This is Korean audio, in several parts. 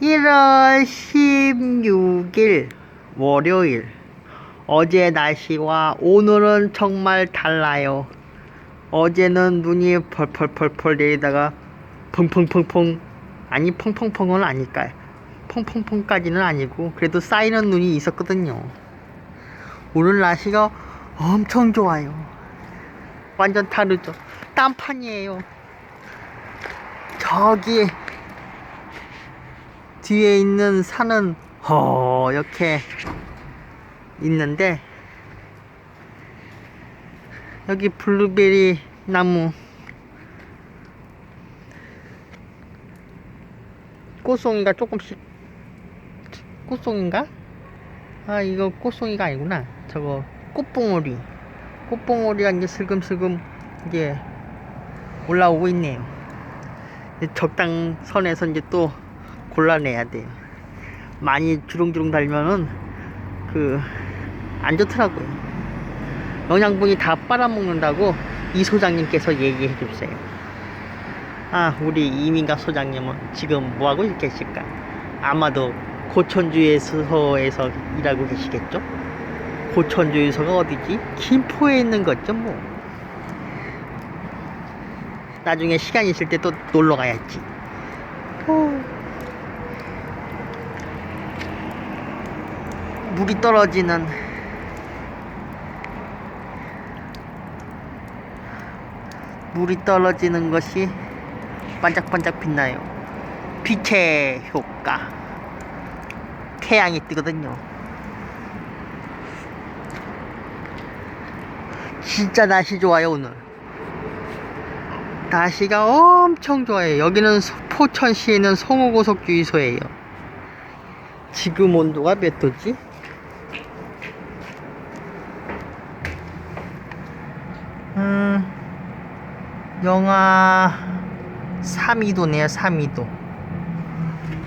1월 16일 월요일 어제 날씨와 오늘은 정말 달라요. 어제는 눈이 펄펄펄펄 내리다가 펑펑펑펑 아니 펑펑펑은 아닐까요? 펑펑펑까지는 아니고 그래도 쌓이는 눈이 있었거든요. 오늘 날씨가 엄청 좋아요. 완전 다르죠. 딴판이에요. 저기 뒤에 있는 산은 허옇게 있는데 여기 블루베리 나무 꽃송이가 조금씩 꽃송인가? 아 이거 꽃송이가 아니구나. 저거 꽃봉오리. 꽃봉오리가 이제 슬금슬금 이제 올라오고 있네요. 이제 적당 선에서 이제 또 골라내야 돼요 많이 주렁주렁 달면은 그 안 좋더라고요. 영양분이 다 빨아먹는다고 이 소장님께서 얘기해 주세요. 아 우리 이민가 소장님은 지금 뭐하고 계실까? 아마도 고천주유소에서 일하고 계시겠죠? 고천주유소가 어디지? 김포에 있는 거죠 뭐. 나중에 시간 있을 때 또 놀러 가야지. 어. 물이 떨어지는 물이 떨어지는 것이 반짝반짝 빛나요. 빛의 효과. 태양이 뜨거든요. 진짜 날씨 좋아요, 오늘. 날씨가 엄청 좋아요. 여기는 소- 포천시에 있는 송호고속주유소예요. 지금 온도가 몇 도지? 음, 영하 3, 2도네요, 3, 2도.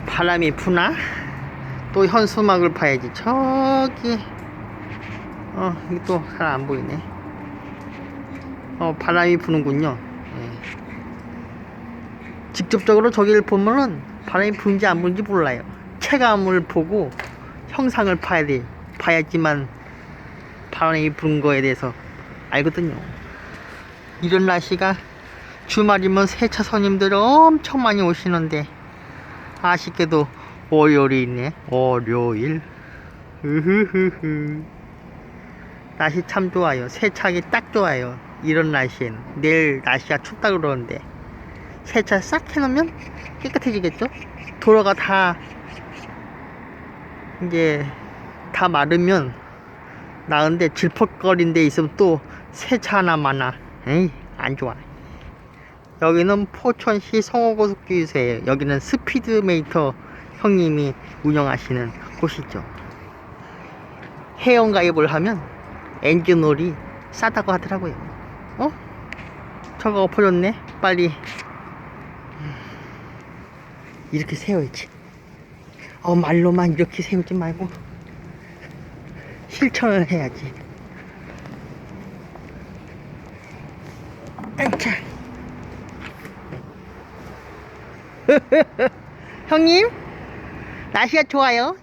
바람이 부나? 또 현수막을 봐야지. 저기, 어, 여기 또잘 안 보이네. 어, 바람이 부는군요. 예. 직접적으로 저기를 보면은 바람이 부는지 안 부는지 몰라요. 체감을 보고 형상을 봐야 돼. 봐야지만 바람이 부는 거에 대해서 알거든요. 이런 날씨가 주말이면 세차 손님들 엄청 많이 오시는데 아쉽게도 월요일이 있네. 월요일. 으흐흐흐. 날씨 참 좋아요. 세차하기 딱 좋아요. 이런 날씨엔. 내일 날씨가 춥다 그러는데 세차 싹 해놓으면 깨끗해지겠죠? 도로가 다 이제 다 마르면 나은데 질퍽거린 데 있으면 또 세차 하나 많아. 에이, 안 좋아. 여기는 포천시 성호고속주유소예요. 여기는 스피드메이터 형님이 운영하시는 곳이죠. 회원 가입을 하면 엔진오일이 싸다고 하더라고요. 어? 저거 엎어졌네. 빨리 이렇게 세워야지. 어 말로만 이렇게 세우지 말고 실천을 해야지. 아차. 형님, 날씨가 좋아요.